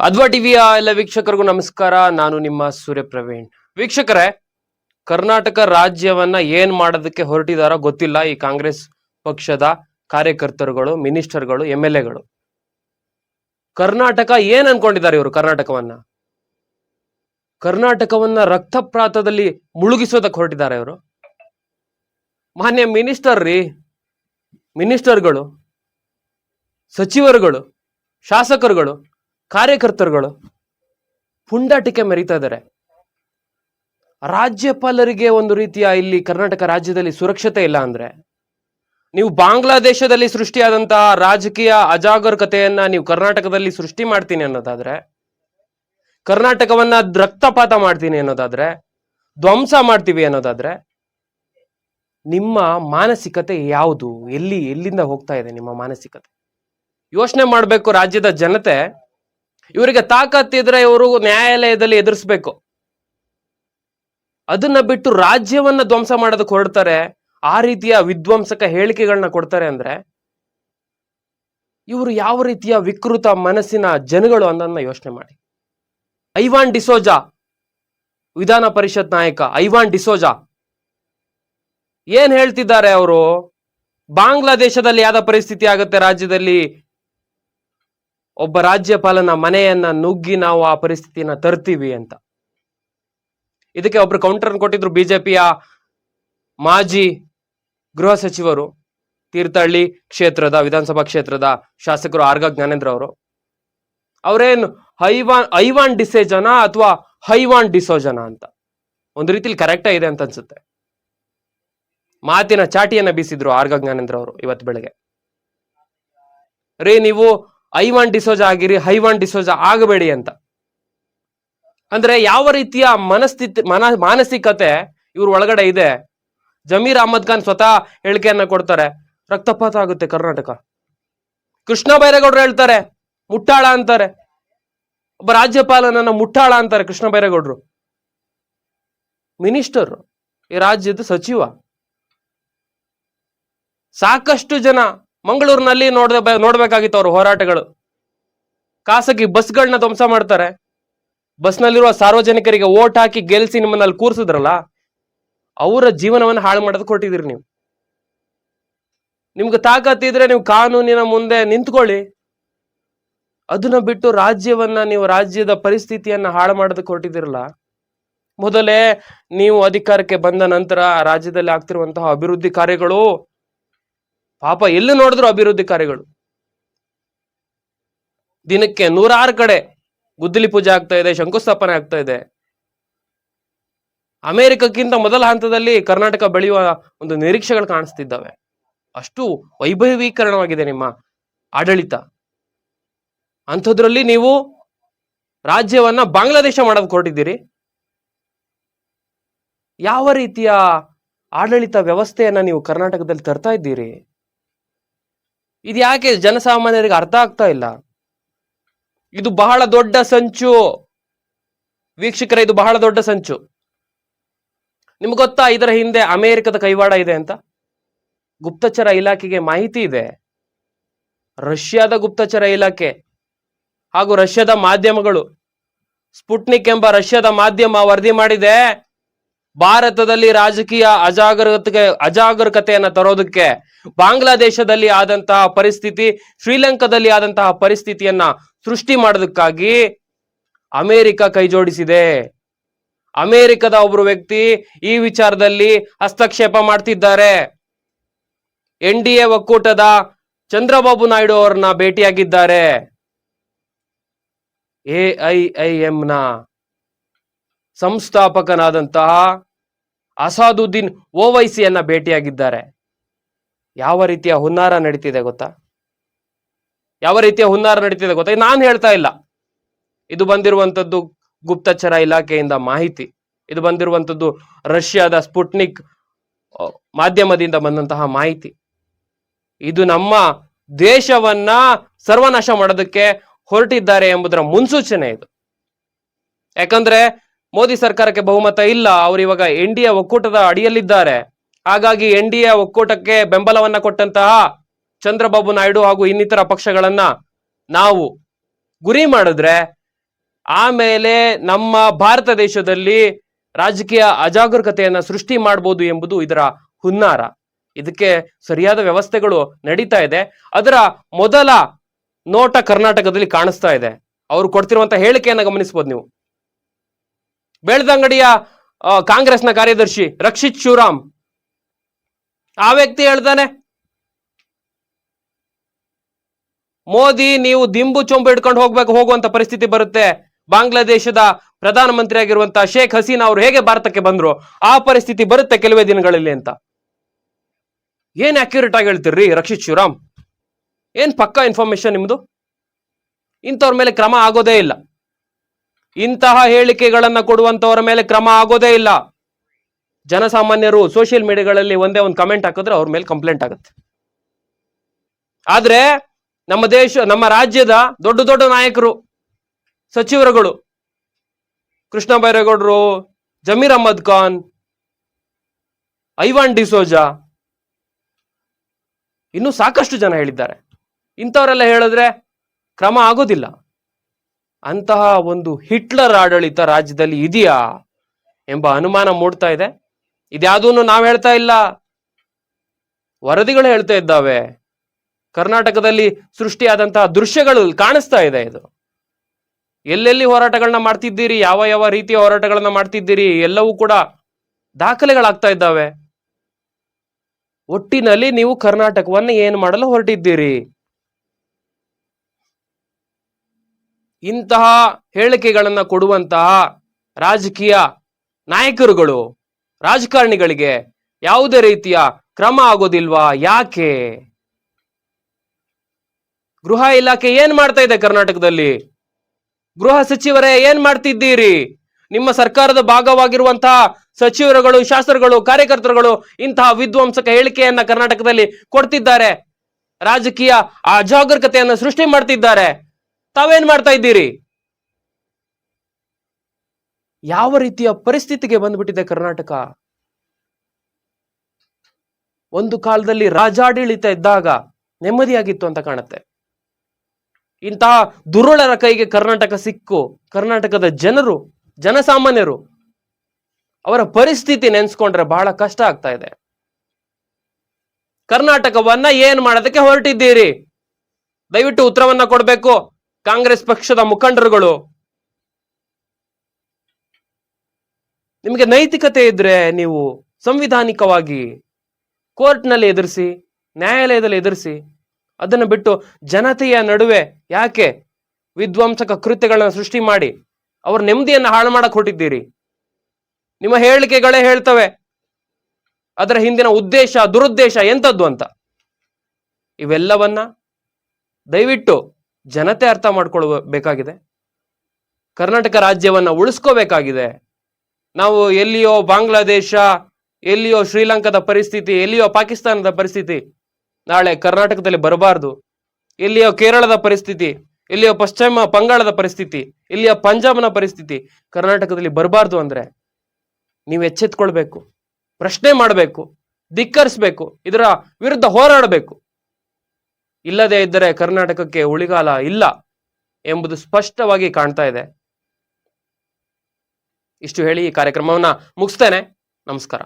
ಅದ್ವಾ ಟಿವಿಯ ಎಲ್ಲ ವೀಕ್ಷಕರಿಗೂ ನಮಸ್ಕಾರ. ನಾನು ನಿಮ್ಮ ಸೂರ್ಯ ಪ್ರವೀಣ್. ವೀಕ್ಷಕರೇ, ಕರ್ನಾಟಕ ರಾಜ್ಯವನ್ನ ಏನ್ ಮಾಡೋದಕ್ಕೆ ಹೊರಟಿದಾರೋ ಗೊತ್ತಿಲ್ಲ ಈ ಕಾಂಗ್ರೆಸ್ ಪಕ್ಷದ ಕಾರ್ಯಕರ್ತರುಗಳು, ಮಿನಿಸ್ಟರ್ಗಳು, ಎಂ ಎಲ್ ಎಗಳು. ಕರ್ನಾಟಕ ಏನ್ ಅನ್ಕೊಂಡಿದ್ದಾರೆ ಇವರು ಕರ್ನಾಟಕವನ್ನ? ಕರ್ನಾಟಕವನ್ನ ರಕ್ತಪ್ರಾತದಲ್ಲಿ ಮುಳುಗಿಸೋದಕ್ಕೆ ಹೊರಟಿದ್ದಾರೆ ಇವರು. ಮಾನ್ಯ ಮಿನಿಸ್ಟರ್ ರೀ, ಮಿನಿಸ್ಟರ್ಗಳು, ಸಚಿವರುಗಳು, ಶಾಸಕರುಗಳು ಕಾರ್ಯಕರ್ತರುಗಳು ಪುಂಡಾಟಿಕೆ ಮೆರೀತಾ ಇದ್ದಾರೆ. ರಾಜ್ಯಪಾಲರಿಗೆ ಒಂದು ರೀತಿಯ ಇಲ್ಲಿ ಕರ್ನಾಟಕ ರಾಜ್ಯದಲ್ಲಿ ಸುರಕ್ಷತೆ ಇಲ್ಲ ಅಂದ್ರೆ, ನೀವು ಬಾಂಗ್ಲಾದೇಶದಲ್ಲಿ ಸೃಷ್ಟಿಯಾದಂತಹ ರಾಜಕೀಯ ಅಜಾಗರೂಕತೆಯನ್ನ ನೀವು ಕರ್ನಾಟಕದಲ್ಲಿ ಸೃಷ್ಟಿ ಮಾಡ್ತೀನಿ ಅನ್ನೋದಾದ್ರೆ, ಕರ್ನಾಟಕವನ್ನ ರಕ್ತಪಾತ ಮಾಡ್ತೀನಿ ಅನ್ನೋದಾದ್ರೆ, ಧ್ವಂಸ ಮಾಡ್ತೀವಿ ಅನ್ನೋದಾದ್ರೆ, ನಿಮ್ಮ ಮಾನಸಿಕತೆ ಯಾವುದು? ಎಲ್ಲಿ, ಎಲ್ಲಿಂದ ಹೋಗ್ತಾ ಇದೆ ನಿಮ್ಮ ಮಾನಸಿಕತೆ? ಯೋಚನೆ ಮಾಡಬೇಕು ರಾಜ್ಯದ ಜನತೆ. ಇವರಿಗೆ ತಾಕತ್ತಿದ್ರೆ ಇವರು ನ್ಯಾಯಾಲಯದಲ್ಲಿ ಎದುರಿಸ್ಬೇಕು. ಅದನ್ನ ಬಿಟ್ಟು ರಾಜ್ಯವನ್ನ ಧ್ವಂಸ ಮಾಡೋದಕ್ಕೆ ಹೊರಡ್ತಾರೆ, ಆ ರೀತಿಯ ವಿಧ್ವಂಸಕ ಹೇಳಿಕೆಗಳನ್ನ ಕೊಡ್ತಾರೆ ಅಂದ್ರೆ ಇವರು ಯಾವ ರೀತಿಯ ವಿಕೃತ ಮನಸ್ಸಿನ ಜನಗಳು ಅನ್ನೋದನ್ನ ಯೋಚನೆ ಮಾಡಿ. ಐವಾನ್ ಡಿಸೋಜಾ, ವಿಧಾನ ಪರಿಷತ್ ನಾಯಕ ಐವಾನ್ ಡಿಸೋಜಾ, ಏನ್ ಹೇಳ್ತಿದ್ದಾರೆ ಅವರು? ಬಾಂಗ್ಲಾದೇಶದಲ್ಲಿ ಯಾವ್ದ ಪರಿಸ್ಥಿತಿ ಆಗುತ್ತೆ ರಾಜ್ಯದಲ್ಲಿ? ಒಬ್ಬ ರಾಜ್ಯಪಾಲನ ಮನೆಯನ್ನ ನುಗ್ಗಿ ನಾವು ಆ ಪರಿಸ್ಥಿತಿಯನ್ನ ತರ್ತೀವಿ ಅಂತ. ಇದಕ್ಕೆ ಒಬ್ರು ಕೌಂಟರ್ ಕೊಟ್ಟಿದ್ರು ಬಿಜೆಪಿಯ ಮಾಜಿ ಗೃಹ ಸಚಿವರು ತೀರ್ಥಹಳ್ಳಿ ಕ್ಷೇತ್ರದ, ವಿಧಾನಸಭಾ ಕ್ಷೇತ್ರದ ಶಾಸಕರು ಆರ್ಗ ಜ್ಞಾನೇಂದ್ರ ಅವರು. ಅವರೇನು ಹೈವಾನ್ ಐವಾನ್ ಡಿಸೇಜನ ಅಥವಾ ಹೈವಾನ್ ಡಿಸೋಜನ ಅಂತ. ಒಂದು ರೀತಿಲಿ ಕರೆಕ್ಟ್ ಇದೆ ಅಂತ ಅನ್ಸುತ್ತೆ. ಮಾತಿನ ಚಾಟಿಯನ್ನ ಬೀಸಿದ್ರು ಆರ್ಗ ಜ್ಞಾನೇಂದ್ರ ಅವರು ಇವತ್ತು ಬೆಳಗ್ಗೆ. ರೀ, ನೀವು ಐವಾನ್ ಡಿಸೋಜ ಆಗಿರಿ, ಹೈವಾನ್ ಡಿಸೋಜ ಆಗಬೇಡಿ ಅಂತ. ಅಂದ್ರೆ ಯಾವ ರೀತಿಯ ಮನಸ್ಥಿತಿ, ಮನ, ಮಾನಸಿಕತೆ ಇವ್ರ ಒಳಗಡೆ ಇದೆ. ಜಮೀರ್ ಅಹಮದ್ ಖಾನ್ ಸ್ವತಃ ಹೇಳಿಕೆಯನ್ನ ಕೊಡ್ತಾರೆ. ರಕ್ತಪಾತ ಆಗುತ್ತೆ ಕರ್ನಾಟಕ. ಕೃಷ್ಣ ಬೈರೇಗೌಡರು ಹೇಳ್ತಾರೆ, ಮುಟ್ಟಾಳ ಅಂತಾರೆ. ಒಬ್ಬ ರಾಜ್ಯಪಾಲನನ್ನ ಮುಟ್ಟಾಳ ಅಂತಾರೆ ಕೃಷ್ಣ ಬೈರೇಗೌಡರು. ಮಿನಿಸ್ಟರ್ ಈ ರಾಜ್ಯದ ಸಚಿವ. ಸಾಕಷ್ಟು ಜನ ಮಂಗಳೂರಿನಲ್ಲಿ ನೋಡ್ದೆ ನೋಡ್ಬೇಕಾಗಿತ್ತು ಅವರು ಹೋರಾಟಗಳು. ಖಾಸಗಿ ಬಸ್ಗಳನ್ನ ಧ್ವಂಸ ಮಾಡ್ತಾರೆ. ಬಸ್ನಲ್ಲಿರುವ ಸಾರ್ವಜನಿಕರಿಗೆ ಓಟ್ ಹಾಕಿ ಗೆಲ್ಸಿ ನಿಮ್ಮನ್ನಲ್ಲಿ ಕೂರ್ಸಿದ್ರಲ್ಲ, ಅವರ ಜೀವನವನ್ನು ಹಾಳು ಮಾಡೋದು ಕೊಟ್ಟಿದ್ದೀರಿ ನೀವು. ನಿಮ್ಗೆ ತಾಕತ್ತಿದ್ರೆ ನೀವು ಕಾನೂನಿನ ಮುಂದೆ ನಿಂತ್ಕೊಳ್ಳಿ. ಅದನ್ನ ಬಿಟ್ಟು ರಾಜ್ಯವನ್ನ ನೀವು ರಾಜ್ಯದ ಪರಿಸ್ಥಿತಿಯನ್ನ ಹಾಳು ಮಾಡೋದು ಕೊಟ್ಟಿದ್ದೀರಲ್ಲ ಮೊದಲೇ ನೀವು ಅಧಿಕಾರಕ್ಕೆ ಬಂದ ನಂತರ ರಾಜ್ಯದಲ್ಲಿ ಆಗ್ತಿರುವಂತಹ ಅಭಿವೃದ್ಧಿ ಕಾರ್ಯಗಳು ಪಾಪ ಎಲ್ಲಿ ನೋಡಿದ್ರು ಅಭಿವೃದ್ಧಿ ಕಾರ್ಯಗಳು? ದಿನಕ್ಕೆ ನೂರಾರು ಕಡೆ ಗುದ್ದಲಿ ಪೂಜೆ ಆಗ್ತಾ ಇದೆ, ಶಂಕುಸ್ಥಾಪನೆ ಆಗ್ತಾ ಇದೆ. ಅಮೆರಿಕಕ್ಕಿಂತ ಮೊದಲ ಹಂತದಲ್ಲಿ ಕರ್ನಾಟಕ ಬೆಳೆಯುವ ಒಂದು ನಿರೀಕ್ಷೆಗಳು ಕಾಣಿಸ್ತಿದ್ದಾವೆ. ಅಷ್ಟು ವೈಭವೀಕರಣವಾಗಿದೆ ನಿಮ್ಮ ಆಡಳಿತ. ಅಂಥದ್ರಲ್ಲಿ ನೀವು ರಾಜ್ಯವನ್ನ ಬಾಂಗ್ಲಾದೇಶ ಮಾಡೋದು ಹೊರಟಿದ್ದೀರಿ. ಯಾವ ರೀತಿಯ ಆಡಳಿತ ವ್ಯವಸ್ಥೆಯನ್ನ ನೀವು ಕರ್ನಾಟಕದಲ್ಲಿ ತರ್ತಾ ಇದ್ದೀರಿ? ಇದು ಯಾಕೆ ಜನಸಾಮಾನ್ಯರಿಗೆ ಅರ್ಥ ಆಗ್ತಾ ಇಲ್ಲ? ಇದು ಬಹಳ ದೊಡ್ಡ ಸಂಚು. ವೀಕ್ಷಕರ, ಇದು ಬಹಳ ದೊಡ್ಡ ಸಂಚು. ನಿಮ್ಗೆ ಗೊತ್ತಾ, ಇದರ ಹಿಂದೆ ಅಮೆರಿಕದ ಕೈವಾಡ ಇದೆ ಅಂತ? ಗುಪ್ತಚರ ಇಲಾಖೆಗೆ ಮಾಹಿತಿ ಇದೆ. ರಷ್ಯಾದ ಗುಪ್ತಚರ ಇಲಾಖೆ ಹಾಗೂ ರಷ್ಯಾದ ಮಾಧ್ಯಮಗಳು. ಸ್ಪುಟ್ನಿಕ್ ಎಂಬ ರಷ್ಯಾದ ಮಾಧ್ಯಮ ವರದಿ ಮಾಡಿದೆ. ಭಾರತದಲ್ಲಿ ರಾಜಕೀಯ ಅಜಾಗರೂಕತೆ ಅಜಾಗರೂಕತೆಯನ್ನ ತರೋದಕ್ಕೆ ಬಾಂಗ್ಲಾದೇಶದಲ್ಲಿ ಆದಂತಹ ಪರಿಸ್ಥಿತಿ, ಶ್ರೀಲಂಕಾದಲ್ಲಿ ಆದಂತಹ ಪರಿಸ್ಥಿತಿಯನ್ನ ಸೃಷ್ಟಿ ಮಾಡೋದಕ್ಕಾಗಿ ಅಮೆರಿಕ ಕೈಜೋಡಿಸಿದೆ ಅಮೆರಿಕದ ಒಬ್ಬರು ವ್ಯಕ್ತಿ ಈ ವಿಚಾರದಲ್ಲಿ ಹಸ್ತಕ್ಷೇಪ ಮಾಡ್ತಿದ್ದಾರೆ. ಎನ್ ಡಿ ಎ ಒಕ್ಕೂಟದ ಚಂದ್ರಬಾಬು ನಾಯ್ಡು ಅವರನ್ನ ಭೇಟಿಯಾಗಿದ್ದಾರೆ. ಎ ಐ ಐ ನ ಸಂಸ್ಥಾಪಕನಾದಂತಹ ಅಸಾದುದ್ದೀನ್ ಓವೈಸಿಯನ್ನ ಭೇಟಿಯಾಗಿದ್ದಾರೆ. ಯಾವ ರೀತಿಯ ಹುನ್ನಾರ ನಡೀತಿದೆ ಗೊತ್ತಾ? ಯಾವ ರೀತಿಯ ಹುನ್ನಾರ ನಡೀತಿದೆ ಗೊತ್ತಾ? ನಾನು ಹೇಳ್ತಾ ಇಲ್ಲ. ಇದು ಬಂದಿರುವಂತದ್ದು ಗುಪ್ತಚರ ಇಲಾಖೆಯಿಂದ ಮಾಹಿತಿ. ಇದು ಬಂದಿರುವಂತದ್ದು ರಷ್ಯಾದ ಸ್ಪುಟ್ನಿಕ್ ಮಾಧ್ಯಮದಿಂದ ಬಂದಂತಹ ಮಾಹಿತಿ. ಇದು ನಮ್ಮ ದೇಶವನ್ನ ಸರ್ವನಾಶ ಮಾಡೋದಕ್ಕೆ ಹೊರಟಿದ್ದಾರೆ ಎಂಬುದರ ಮುನ್ಸೂಚನೆ ಇದು. ಯಾಕಂದ್ರೆ ಮೋದಿ ಸರ್ಕಾರಕ್ಕೆ ಬಹುಮತ ಇಲ್ಲ. ಅವರು ಇವಾಗ ಎನ್ ಡಿ ಎ ಒಕ್ಕೂಟದ ಅಡಿಯಲ್ಲಿದ್ದಾರೆ. ಹಾಗಾಗಿ ಎನ್ ಡಿ ಎ ಒಕ್ಕೂಟಕ್ಕೆ ಬೆಂಬಲವನ್ನ ಕೊಟ್ಟಂತಹ ಚಂದ್ರಬಾಬು ನಾಯ್ಡು ಹಾಗೂ ಇನ್ನಿತರ ಪಕ್ಷಗಳನ್ನ ನಾವು ಗುರಿ ಮಾಡಿದ್ರೆ ಆಮೇಲೆ ನಮ್ಮ ಭಾರತ ದೇಶದಲ್ಲಿ ರಾಜಕೀಯ ಅಜಾಗರೂಕತೆಯನ್ನ ಸೃಷ್ಟಿ ಮಾಡಬಹುದು ಎಂಬುದು ಇದರ ಹುನ್ನಾರ. ಇದಕ್ಕೆ ಸರಿಯಾದ ವ್ಯವಸ್ಥೆಗಳು ನಡೀತಾ ಇದೆ. ಅದರ ಮೊದಲ ನೋಟ ಕರ್ನಾಟಕದಲ್ಲಿ ಕಾಣಿಸ್ತಾ ಇದೆ. ಅವರು ಕೊಡ್ತಿರುವಂತಹ ಹೇಳಿಕೆಯನ್ನ ಗಮನಿಸಬಹುದು ನೀವು. ಬೆಳ್ದಂಗಡಿಯ ಕಾಂಗ್ರೆಸ್ನ ಕಾರ್ಯದರ್ಶಿ ರಕ್ಷಿತ್ ಶಿವರಾಮ್. ಆ ವ್ಯಕ್ತಿ ಹೇಳ್ತಾನೆ, ಮೋದಿ, ನೀವು ದಿಂಬು ಚೊಂಬು ಹಿಡ್ಕೊಂಡು ಹೋಗ್ಬೇಕು, ಹೋಗುವಂತ ಪರಿಸ್ಥಿತಿ ಬರುತ್ತೆ. ಬಾಂಗ್ಲಾದೇಶದ ಪ್ರಧಾನಮಂತ್ರಿ ಆಗಿರುವಂತಹ ಶೇಖ್ ಹಸೀನಾ ಅವರು ಹೇಗೆ ಭಾರತಕ್ಕೆ ಬಂದ್ರು? ಆ ಪರಿಸ್ಥಿತಿ ಬರುತ್ತೆ ಕೆಲವೇ ದಿನಗಳಲ್ಲಿ ಅಂತ. ಏನ್ ಅಕ್ಯುರೇಟ್ ಆಗಿ ಹೇಳ್ತೀರ್ರಿ ರಕ್ಷಿತ್ ಶಿವರಾಮ್? ಏನ್ ಪಕ್ಕಾ ಇನ್ಫಾರ್ಮೇಶನ್ ನಿಮ್ದು? ಇಂಥವ್ರ ಮೇಲೆ ಕ್ರಮ ಆಗೋದೇ ಇಲ್ಲ. ಇಂತಹ ಹೇಳಿಕೆಗಳನ್ನ ಕೊಡುವಂತವರ ಮೇಲೆ ಕ್ರಮ ಆಗೋದೇ ಇಲ್ಲ. ಜನಸಾಮಾನ್ಯರು ಸೋಷಿಯಲ್ ಮೀಡಿಯಾಗಳಲ್ಲಿ ಒಂದೇ ಒಂದು ಕಮೆಂಟ್ ಹಾಕಿದ್ರೆ ಅವ್ರ ಮೇಲೆ ಕಂಪ್ಲೇಂಟ್ ಆಗುತ್ತೆ. ಆದ್ರೆ ನಮ್ಮ ದೇಶ, ನಮ್ಮ ರಾಜ್ಯದ ದೊಡ್ಡ ದೊಡ್ಡ ನಾಯಕರು, ಸಚಿವರುಗಳು, ಕೃಷ್ಣ ಬೈರೇಗೌಡರು, ಜಮೀರ್ ಅಹಮದ್ ಖಾನ್, ಐವಾನ್ ಡಿಸೋಜಾ, ಇನ್ನು ಸಾಕಷ್ಟು ಜನ ಹೇಳಿದ್ದಾರೆ. ಇಂಥವರೆಲ್ಲ ಹೇಳಿದ್ರೆ ಕ್ರಮ ಆಗೋದಿಲ್ಲ. ಅಂತಹ ಒಂದು ಹಿಟ್ಲರ್ ಆಡಳಿತ ರಾಜ್ಯದಲ್ಲಿ ಇದೆಯಾ ಎಂಬ ಅನುಮಾನ ಮೂಡ್ತಾ ಇದೆ. ಇದ್ಯಾವುದನ್ನು ನಾವು ಹೇಳ್ತಾ ಇಲ್ಲ. ವರದಿಗಳು ಹೇಳ್ತಾ ಇದ್ದಾವೆ. ಕರ್ನಾಟಕದಲ್ಲಿ ಸೃಷ್ಟಿಯಾದಂತಹ ದೃಶ್ಯಗಳು ಕಾಣಿಸ್ತಾ ಇದೆ ಇದು. ಎಲ್ಲೆಲ್ಲಿ ಹೋರಾಟಗಳನ್ನ ಮಾಡ್ತಿದ್ದೀರಿ, ಯಾವ ಯಾವ ರೀತಿಯ ಹೋರಾಟಗಳನ್ನ ಮಾಡ್ತಿದ್ದೀರಿ, ಎಲ್ಲವೂ ಕೂಡ ದಾಖಲೆಗಳಾಗ್ತಾ ಇದ್ದಾವೆ. ಒಟ್ಟಿನಲ್ಲಿ ನೀವು ಕರ್ನಾಟಕವನ್ನು ಏನು ಮಾಡಲು ಹೊರಟಿದ್ದೀರಿ? ಇಂತಹ ಹೇಳಿಕೆಗಳನ್ನ ಕೊಡುವಂತಹ ರಾಜಕೀಯ ನಾಯಕರುಗಳು, ರಾಜಕಾರಣಿಗಳಿಗೆ ಯಾವುದೇ ರೀತಿಯ ಕ್ರಮ ಆಗೋದಿಲ್ವಾ? ಯಾಕೆ? ಗೃಹ ಇಲಾಖೆ ಏನ್ ಮಾಡ್ತಾ ಇದೆ ಕರ್ನಾಟಕದಲ್ಲಿ? ಗೃಹ ಸಚಿವರೇ ಏನ್ ಮಾಡ್ತಿದ್ದೀರಿ? ನಿಮ್ಮ ಸರ್ಕಾರದ ಭಾಗವಾಗಿರುವಂತಹ ಸಚಿವರುಗಳು, ಶಾಸಕರುಗಳು, ಕಾರ್ಯಕರ್ತರುಗಳು ಇಂತಹ ವಿಧ್ವಂಸಕ ಹೇಳಿಕೆಯನ್ನ ಕರ್ನಾಟಕದಲ್ಲಿ ಕೊಡ್ತಿದ್ದಾರೆ. ರಾಜಕೀಯ ಅಜಾಗರೂಕತೆಯನ್ನು ಸೃಷ್ಟಿ ಮಾಡ್ತಿದ್ದಾರೆ. ತಾವೇನ್ ಮಾಡ್ತಾ ಇದ್ದೀರಿ? ಯಾವ ರೀತಿಯ ಪರಿಸ್ಥಿತಿಗೆ ಬಂದ್ಬಿಟ್ಟಿದೆ ಕರ್ನಾಟಕ? ಒಂದು ಕಾಲದಲ್ಲಿ ರಾಜಾಡಳಿತ ಇದ್ದಾಗ ನೆಮ್ಮದಿಯಾಗಿತ್ತು ಅಂತ ಕಾಣುತ್ತೆ. ಇಂತಹ ದುರುಳರ ಕೈಗೆ ಕರ್ನಾಟಕ ಸಿಕ್ಕು, ಕರ್ನಾಟಕದ ಜನರು, ಜನಸಾಮಾನ್ಯರು, ಅವರ ಪರಿಸ್ಥಿತಿ ನೆನೆಸ್ಕೊಂಡ್ರೆ ಬಹಳ ಕಷ್ಟ ಆಗ್ತಾ ಇದೆ. ಕರ್ನಾಟಕವನ್ನ ಏನ್ ಮಾಡೋದಕ್ಕೆ ಹೊರಟಿದ್ದೀರಿ? ದಯವಿಟ್ಟು ಉತ್ತರವನ್ನ ಕೊಡಬೇಕು. ಕಾಂಗ್ರೆಸ್ ಪಕ್ಷದ ಮುಖಂಡರುಗಳು. ನಿಮಗೆ ನೈತಿಕತೆ ಇದ್ರೆ ನೀವು ಸಂವಿಧಾನಿಕವಾಗಿ ಕೋರ್ಟ್ನಲ್ಲಿ ಎದುರಿಸಿ, ನ್ಯಾಯಾಲಯದಲ್ಲಿ ಎದುರಿಸಿ, ಅದನ್ನು ಬಿಟ್ಟು ಜನತೆಯ ನಡುವೆ ಯಾಕೆ ವಿಧ್ವಂಸಕ ಕೃತ್ಯಗಳನ್ನು ಸೃಷ್ಟಿ ಮಾಡಿ ಅವ್ರ ನೆಮ್ಮದಿಯನ್ನು ಹಾಳು ಮಾಡಕ್ ಹೊಟ್ಟಿದ್ದೀರಿ ನಿಮ್ಮ ಹೇಳಿಕೆಗಳೇ ಹೇಳ್ತವೆ. ಅದರ ಹಿಂದಿನ ಉದ್ದೇಶ, ದುರುದ್ದೇಶ ಎಂಥದ್ದು ಅಂತ. ಇವೆಲ್ಲವನ್ನ ದಯವಿಟ್ಟು ಜನತೆ ಅರ್ಥ ಮಾಡ್ಕೊಳ್ಬೇಕಾಗಿದೆ ಕರ್ನಾಟಕ ರಾಜ್ಯವನ್ನ ಉಳಿಸ್ಕೋಬೇಕಾಗಿದೆ. ನಾವು ಎಲ್ಲಿಯೋ ಬಾಂಗ್ಲಾದೇಶ, ಎಲ್ಲಿಯೋ ಶ್ರೀಲಂಕಾದ ಪರಿಸ್ಥಿತಿ, ಎಲ್ಲಿಯೋ ಪಾಕಿಸ್ತಾನದ ಪರಿಸ್ಥಿತಿ ನಾಳೆ ಕರ್ನಾಟಕದಲ್ಲಿ ಬರಬಾರ್ದು. ಎಲ್ಲಿಯೋ ಕೇರಳದ ಪರಿಸ್ಥಿತಿ, ಎಲ್ಲಿಯೋ ಪಶ್ಚಿಮ ಬಂಗಾಳದ ಪರಿಸ್ಥಿತಿ ಇಲ್ಲಿಯ ಪಂಜಾಬ್ನ ಪರಿಸ್ಥಿತಿ ಕರ್ನಾಟಕದಲ್ಲಿ ಬರಬಾರ್ದು ಅಂದ್ರೆ ನೀವು ಎಚ್ಚೆತ್ಕೊಳ್ಬೇಕು, ಪ್ರಶ್ನೆ ಮಾಡಬೇಕು, ಧಿಕ್ಕರಿಸ್ಬೇಕು, ಇದರ ವಿರುದ್ಧ ಹೋರಾಡಬೇಕು. ಇಲ್ಲದೆ ಇದ್ದರೆ ಕರ್ನಾಟಕಕ್ಕೆ ಉಳಿಗಾಲ ಇಲ್ಲ ಎಂಬುದು ಸ್ಪಷ್ಟವಾಗಿ ಕಾಣ್ತಾ ಇದೆ. ಇಷ್ಟು ಹೇಳಿ ಈ ಕಾರ್ಯಕ್ರಮವನ್ನ ಮುಗಿಸ್ತೇನೆ. ನಮಸ್ಕಾರ.